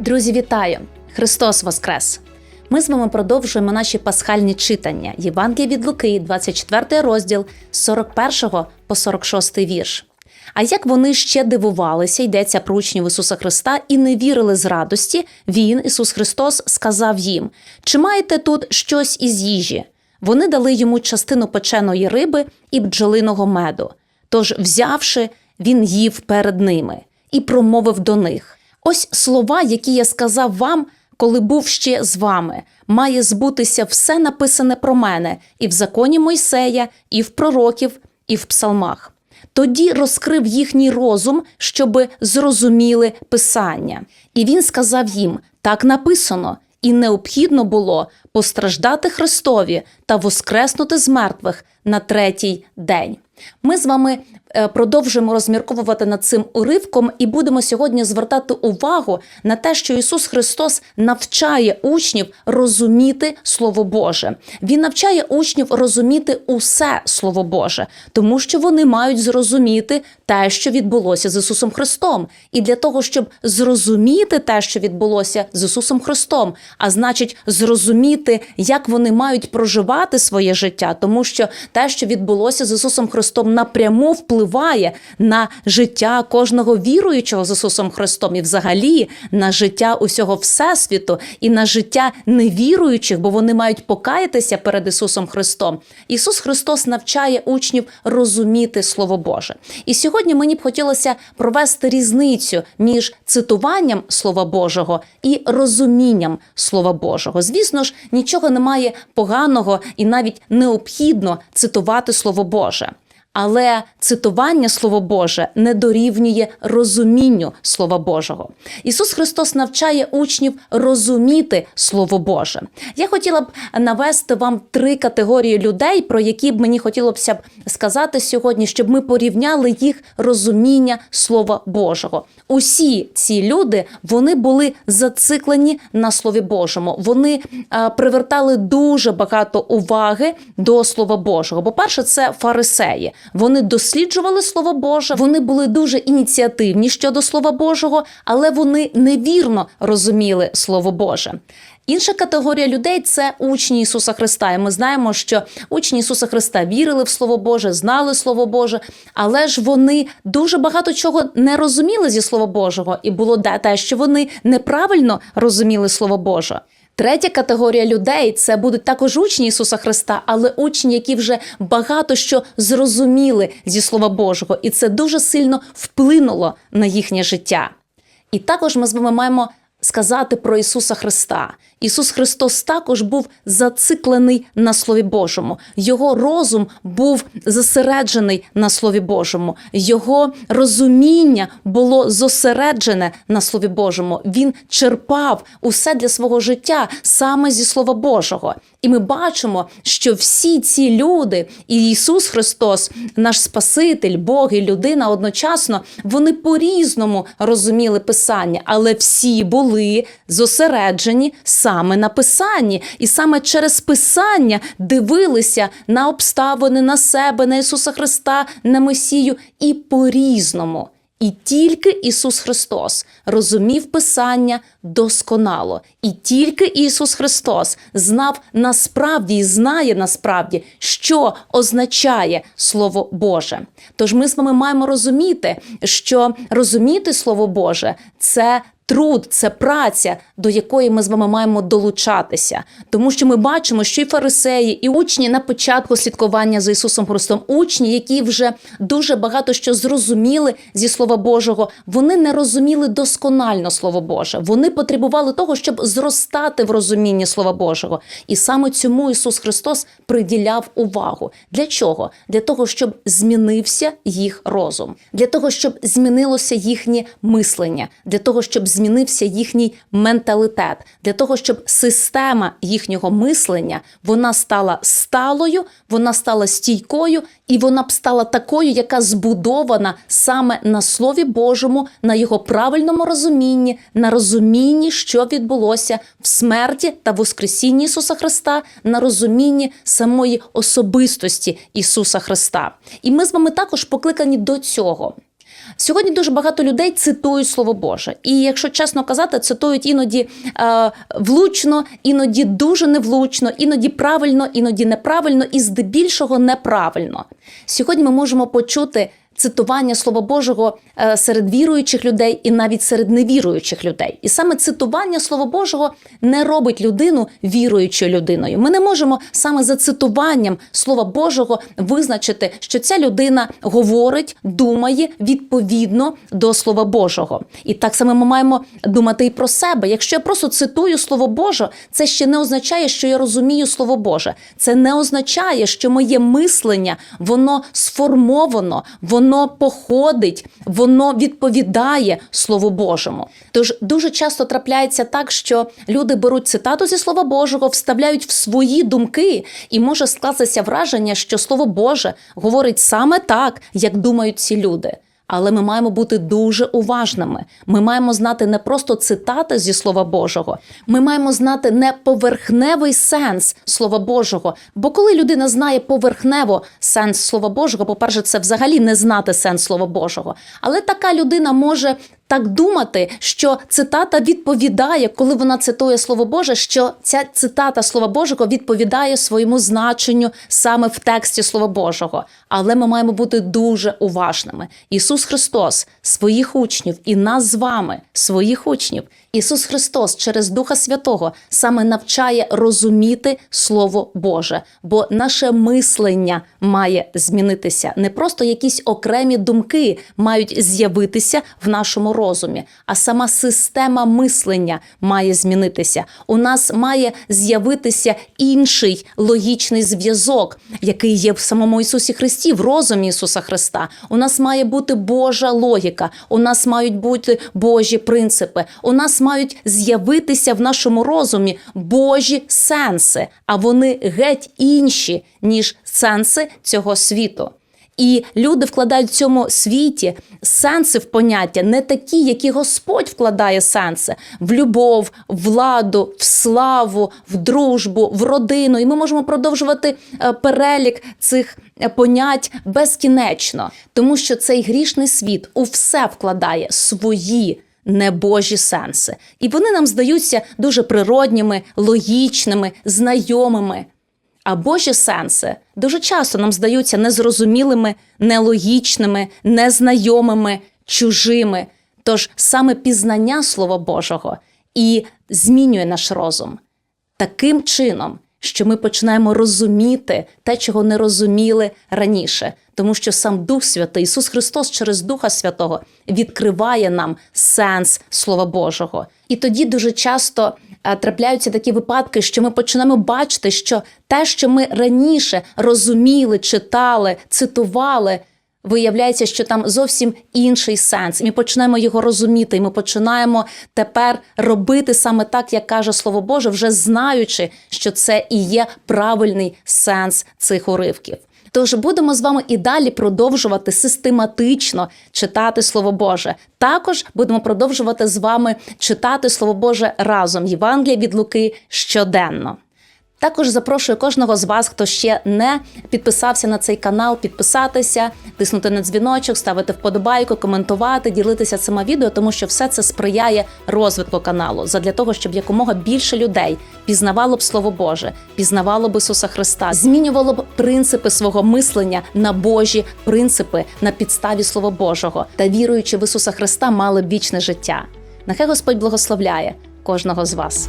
Друзі, вітаю! Христос Воскрес! Ми з вами продовжуємо наші пасхальні читання Євангелія від Луки, 24 розділ з 41 по 46 вірш. А як вони ще дивувалися, йдеться про учнів Ісуса Христа, і не вірили з радості, Він, Ісус Христос, сказав їм: Чи маєте тут щось із їжі? Вони дали йому частину печеної риби і бджолиного меду. Тож, взявши, він їв перед ними і промовив до них: Ось слова, які я сказав вам, коли був ще з вами, має збутися все написане про мене і в законі Мойсея, і в пророків, і в псалмах. Тоді розкрив їхній розум, щоби зрозуміли писання. І він сказав їм: так написано, і необхідно було постраждати Христові та воскреснути з мертвих на третій день. Ми з вами е, продовжуємо розмірковувати над цим уривком і будемо сьогодні звертати увагу на те, що Ісус Христос навчає учнів розуміти Слово Боже. Він навчає учнів розуміти усе Слово Боже, тому що вони мають зрозуміти те, що відбулося з Ісусом Христом. І для того, щоб зрозуміти те, що відбулося з Ісусом Христом, а значить, зрозуміти, як вони мають проживати своє життя, тому що те, що відбулося з Ісусом Христом, напряму впливає на життя кожного віруючого з Ісусом Христом, і взагалі на життя усього всесвіту, і на життя невіруючих, бо вони мають покаятися перед Ісусом Христом. Ісус Христос навчає учнів розуміти Слово Боже. І сьогодні мені б хотілося провести різницю між цитуванням Слова Божого і розумінням Слова Божого. Звісно ж, нічого немає поганого і навіть необхідно цитувати Слово Боже. Але цитування Слово Боже не дорівнює розумінню Слова Божого. Ісус Христос навчає учнів розуміти Слово Боже. Я хотіла б навести вам три категорії людей, про які б мені хотілося б сказати сьогодні, щоб ми порівняли їх розуміння Слова Божого. Усі ці люди вони були зациклені на Слові Божому. Вони а, привертали дуже багато уваги до Слова Божого. Бо перше, це фарисеї. Вони досліджували Слово Боже, вони були дуже ініціативні щодо Слова Божого, але вони невірно розуміли Слово Боже. Інша категорія людей це учні Ісуса Христа. І ми знаємо, що учні Ісуса Христа вірили в Слово Боже, знали Слово Боже, але ж вони дуже багато чого не розуміли зі Слова Божого, і було те, що вони неправильно розуміли Слово Боже. Третя категорія людей це будуть також учні Ісуса Христа, але учні, які вже багато що зрозуміли зі Слова Божого, і це дуже сильно вплинуло на їхнє життя. І також ми з вами маємо сказати про Ісуса Христа. Ісус Христос також був зациклений на Слові Божому. Його розум був зосереджений на Слові Божому. Його розуміння було зосереджене на Слові Божому. Він черпав усе для свого життя саме зі Слова Божого. І ми бачимо, що всі ці люди, і Ісус Христос, наш Спаситель, Бог і людина одночасно, вони по-різному розуміли Писання, але всі були зосереджені саме на Писанні. І саме через Писання дивилися на обставини, на себе, на Ісуса Христа, на Месію і по-різному. І тільки Ісус Христос розумів Писання досконало, і тільки Ісус Христос знав насправді і знає насправді, що означає Слово Боже. Тож ми з вами маємо розуміти, що розуміти Слово Боже це. Труд це праця, до якої ми з вами маємо долучатися, тому що ми бачимо, що і фарисеї, і учні на початку слідкування за Ісусом Христом, учні, які вже дуже багато що зрозуміли зі Слова Божого, вони не розуміли досконально Слово Боже. Вони потребували того, щоб зростати в розумінні Слова Божого. І саме цьому Ісус Христос приділяв увагу. Для чого? Для того, щоб змінився їх розум, для того, щоб змінилося їхнє мислення, для того, щоб змінився їхній менталітет, для того, щоб система їхнього мислення вона стала сталою, вона стала стійкою, і вона б стала такою, яка збудована саме на Слові Божому, на його правильному розумінні, на розумінні, що відбулося в смерті та воскресінні Ісуса Христа, на розумінні самої особистості Ісуса Христа. І ми з вами також покликані до цього. Сьогодні дуже багато людей цитують Слово Боже, і якщо чесно казати, цитують іноді е, влучно, іноді дуже невлучно, іноді правильно, іноді неправильно, і здебільшого неправильно. Сьогодні ми можемо почути. Цитування Слова Божого е, серед віруючих людей і навіть серед невіруючих людей, і саме цитування Слова Божого не робить людину віруючою людиною. Ми не можемо саме за цитуванням Слова Божого визначити, що ця людина говорить, думає відповідно до Слова Божого. І так само ми маємо думати і про себе. Якщо я просто цитую Слово Боже, це ще не означає, що я розумію Слово Боже. Це не означає, що моє мислення воно сформовано, воно походить, воно відповідає Слову Божому. Тож дуже часто трапляється так, що люди беруть цитату зі Слова Божого, вставляють в свої думки, і може скластися враження, що Слово Боже говорить саме так, як думають ці люди. Але ми маємо бути дуже уважними. Ми маємо знати не просто цитати зі Слова Божого. Ми маємо знати не поверхневий сенс Слова Божого. Бо коли людина знає поверхнево сенс Слова Божого, по-перше, це взагалі не знати сенс Слова Божого. Але така людина може так думати, що цитата відповідає, коли вона цитує Слово Боже, що ця цитата Слова Божого відповідає своєму значенню саме в тексті Слова Божого. Але ми маємо бути дуже уважними. Ісус Христос, своїх учнів і нас з вами, своїх учнів. Ісус Христос через Духа Святого саме навчає розуміти Слово Боже, бо наше мислення має змінитися. Не просто якісь окремі думки мають з'явитися в нашому розумі, а сама система мислення має змінитися. У нас має з'явитися інший логічний зв'язок, який є в самому Ісусі Христі, в розумі Ісуса Христа. У нас має бути Божа логіка, у нас мають бути Божі принципи. У нас мають з'явитися в нашому розумі Божі сенси, а вони геть інші, ніж сенси цього світу. І люди вкладають в цьому світі сенси в поняття не такі, які Господь вкладає сенси в любов, владу, в славу, в дружбу, в родину. І ми можемо продовжувати е, перелік цих е, понять безкінечно, тому що цей грішний світ у все вкладає свої. Небожі сенси, і вони нам здаються дуже природніми, логічними, знайомими. А Божі сенси дуже часто нам здаються незрозумілими, нелогічними, незнайомими, чужими. Тож саме пізнання Слова Божого і змінює наш розум таким чином, що ми починаємо розуміти те, чого не розуміли раніше, тому що сам Дух Святий, Ісус Христос через Духа Святого відкриває нам сенс Слова Божого. І тоді дуже часто е, трапляються такі випадки, що ми починаємо бачити, що те, що ми раніше розуміли, читали, цитували. Виявляється, що там зовсім інший сенс. Ми починаємо його розуміти, і ми починаємо тепер робити саме так, як каже Слово Боже, вже знаючи, що це і є правильний сенс цих уривків. Тож будемо з вами і далі продовжувати систематично читати Слово Боже. Також будемо продовжувати з вами читати Слово Боже разом. Євангелія від Луки щоденно. Також запрошую кожного з вас, хто ще не підписався на цей канал, підписатися, тиснути на дзвіночок, ставити вподобайку, коментувати, ділитися цими відео, тому що все це сприяє розвитку каналу, задля того, щоб якомога більше людей пізнавало б Слово Боже, пізнавало б Ісуса Христа, змінювало б принципи свого мислення на Божі принципи на підставі Слова Божого та віруючи в Ісуса Христа, мали б вічне життя. Нехай Господь благословляє кожного з вас.